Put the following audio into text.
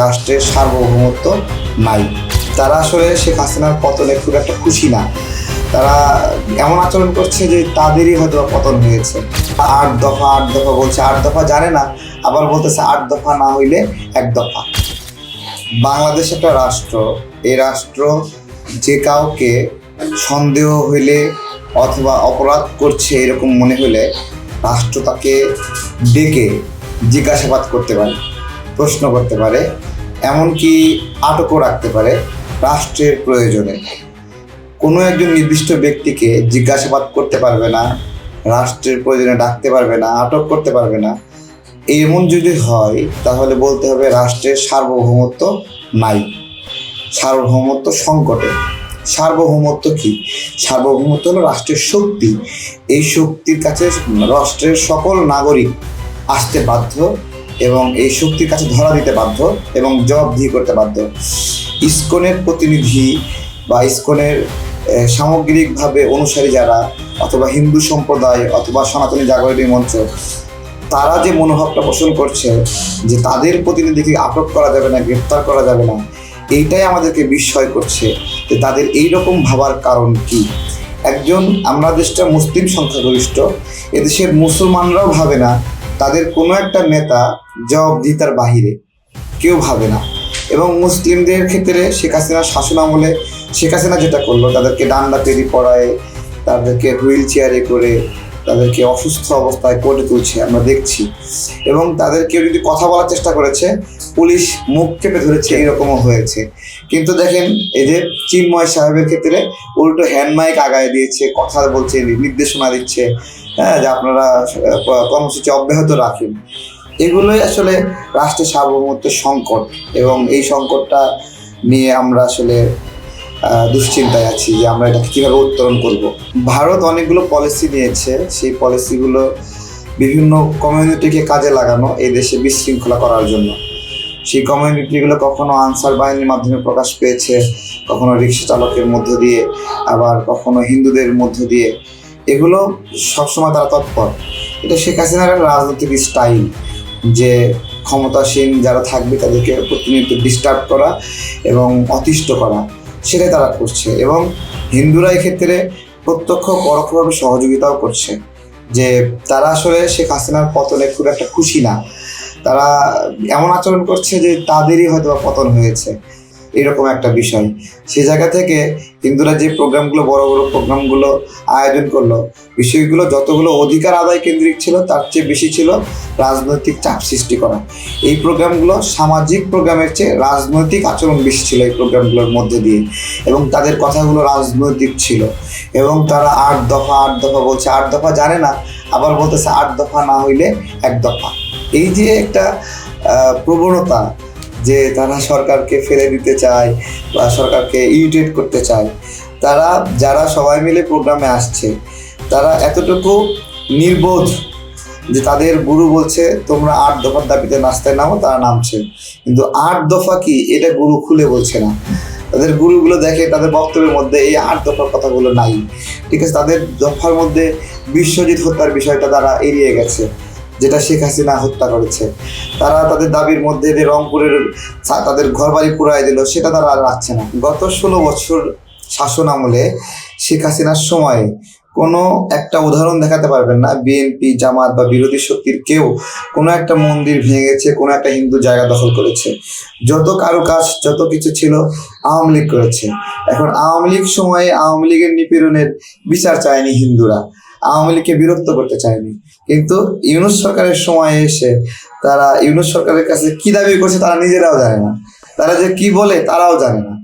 রাষ্ট্রের সার্বভৌমত্ব নাই। তারা আসলে শেখ হাসিনার পতনে খুব একটা খুশি না। তারা এমন আচরণ করছে যে তাদেরই হয়তো পতন হয়েছে। আট দফা আট দফা বলছে, আট দফা জানে না, আবার বলতেছে আট দফা না হইলে এক দফা। বাংলাদেশ একটা রাষ্ট্র। এই রাষ্ট্র যে কাউকে সন্দেহ হইলে অথবা অপরাধ করছে এরকম মনে হলে রাষ্ট্র তাকে ডেকে জিজ্ঞাসাবাদ করতে পারে। প্রশ্ন করতে পারে, এমনকি আটকও রাখতে পারে রাষ্ট্রের প্রয়োজনে। কোনো একজন নির্দিষ্ট ব্যক্তিকে জিজ্ঞাসাবাদ করতে পারবে না, রাষ্ট্রের প্রয়োজনে ডাকতে পারবে না, আটক করতে পারবে না। এমন যদি হয়, তাহলে বলতে হবে রাষ্ট্রের সার্বভৌমত্ব নাই। সার্বভৌমত্ব সংকটে। সার্বভৌমত্ব কি? সার্বভৌমত্ব হলো রাষ্ট্রের শক্তি। এই শক্তির কাছে রাষ্ট্রের সকল নাগরিক আসতে বাধ্য এবং এই শক্তির কাছে ধরা দিতে বাধ্য এবং জবাবদিহি করতে বাধ্য। ইস্কনের প্রতিনিধি বা ইস্কনের সামগ্রিকভাবে অনুসারী যারা অথবা হিন্দু সম্প্রদায় অথবা সনাতনী জাগরণী মঞ্চ, তারা যে মনোভাবটা পোষণ করছে যে তাদের প্রতিনিধিকে আটক করা যাবে না, গ্রেপ্তার করা যাবে না, এইটাই আমাদেরকে বিস্ময় করছে যে তাদের এই রকম ভাবার কারণ কি? একজন আমরা দেশটা মুসলিম সংখ্যাগরিষ্ঠ, এদেশের মুসলমানরাও ভাবে না তাদের কোনো একটা নেতা জবাবদিহিতার বাহিরে। কেউ ভাবে না। এবং মুসলিমদের ক্ষেত্রে শেখ হাসিনার শাসন আমলে শেখ হাসিনা যেটা করল, তাদেরকে ডান্ডা তৈরি পড়ায় তাদেরকে হুইল চেয়ারে করে তাদেরকে অসুস্থ অবস্থায় করে তুলছে, আমরা দেখছি। এবং তাদেরকে যদি কথা বলার চেষ্টা করেছে, পুলিশ মুখ চেপে ধরেছে, এরকমও হয়েছে। কিন্তু দেখেন, এই যে চিন্ময় সাহেবের ক্ষেত্রে উল্টো হ্যান্ড মাইক আগায় দিয়েছে, কথা বলছে, নির্দেশনা দিচ্ছে। হ্যাঁ যে আপনারা কর্মসূচি অব্যাহত রাখেন। এগুলোই আসলে রাষ্ট্রের সার্বভৌমত্বের সংকট এবং এই সংকটটা নিয়ে আমরা আসলে দুশ্চিন্তায় আছি যে আমরা এটাকে কীভাবে উত্তরণ করব। ভারত অনেকগুলো পলিসি নিয়েছে। সেই পলিসিগুলো বিভিন্ন কমিউনিটিকে কাজে লাগানো এই দেশে বিশৃঙ্খলা করার জন্য। সেই কমিউনিটিগুলো কখনো আনসার বাহিনীর মাধ্যমে প্রকাশ পেয়েছে, কখনো রিক্সা চালকের মধ্য দিয়ে, আবার কখনো হিন্দুদের মধ্য দিয়ে। এগুলো সবসময় তারা তৎপর। এটা শেখ হাসিনার একটা রাজনৈতিক স্টাইল যে ক্ষমতাসীন যারা থাকবে তাদেরকে প্রতিনিয়ত ডিস্টার্ব করা এবং অতিষ্ঠ করা, সেটাই তারা করছে এবং হিন্দুরা এক্ষেত্রে প্রত্যক্ষ পরোক্ষভাবে সহযোগিতাও করছে যে তারা আসলে শেখ হাসিনার পতনে খুব একটা খুশি না। তারা এমন আচরণ করছে যে তাদেরই হয়তো পতন হয়েছে। এরকম একটা বিষয়। সে জায়গা থেকে হিন্দুরা যে প্রোগ্রামগুলো, বড় বড় প্রোগ্রামগুলো আয়োজন করল, বিষয়গুলো যতগুলো অধিকার আদায় কেন্দ্রিক ছিল, তার চেয়ে বেশি ছিল রাজনৈতিক চাপ সৃষ্টি করা। এই প্রোগ্রামগুলো সামাজিক প্রোগ্রামের চেয়ে রাজনৈতিক আচরণ বেশি ছিল এই প্রোগ্রামগুলোর মধ্যে দিয়ে এবং তাদের কথাগুলো রাজনৈতিক ছিল এবং তারা আট দফা আট দফা বলছে, আট দফা জানে না, আবার বলতেছে আট দফা না হইলে এক দফা। এই যে একটা প্রবণতা যে তারা সরকারকে ফেলে দিতে চায় বা সরকারকে ইরিটেট করতে চায়, তারা, যারা সবাই মিলে প্রোগ্রামে আসছে, তারা এতটুকু নির্বোধ যে তাদের গুরু বলছে, তোমরা আট দফার দাবিতে নাস্তায় নামো, তারা নামছে। কিন্তু আট দফা কি? এটা গুরু খুলে বলছে না। তাদের গুরুগুলো দেখে তাদের বক্তব্যের মধ্যে এই আট দফার কথাগুলো নাই। ঠিক আছে, তাদের দফার মধ্যে বিশ্বজিৎ হত্যার বিষয়টা তারা এড়িয়ে গেছে। যেটা শেখ হাসিনা হত্যা করেছে। তারা তাদের দাবির মধ্যে যে রংপুরের তাদের ঘর বাড়ি পুরাই দিল, সেটা তারা আর রাখছে না। গত ষোলো বছর শাসন আমলে শেখ হাসিনার সময়ে কোনো একটা উদাহরণ দেখাতে পারবেন না। বিএনপি জামাত বা বিরোধী শক্তির কেউ কোনো একটা মন্দির ভেঙেছে কোনো একটা হিন্দু জায়গা দখল করেছে। যত কারুকাজ, যত কিছু ছিল আওয়ামী লীগ করেছে। এখন আওয়ামী লীগ সময়ে আওয়ামী লীগের নিপীড়নের বিচার চায়নি হিন্দুরা। আওয়ামী লীগকে বিরক্ত করতে চায়নি। কিন্তু ইউনুস সরকারের সময় এসে তারা, ইউনুস সরকারের কাছে কি দাবি করছে তারা নিজেরাও জানে না। তারা যে কি বলে তারাও জানে না।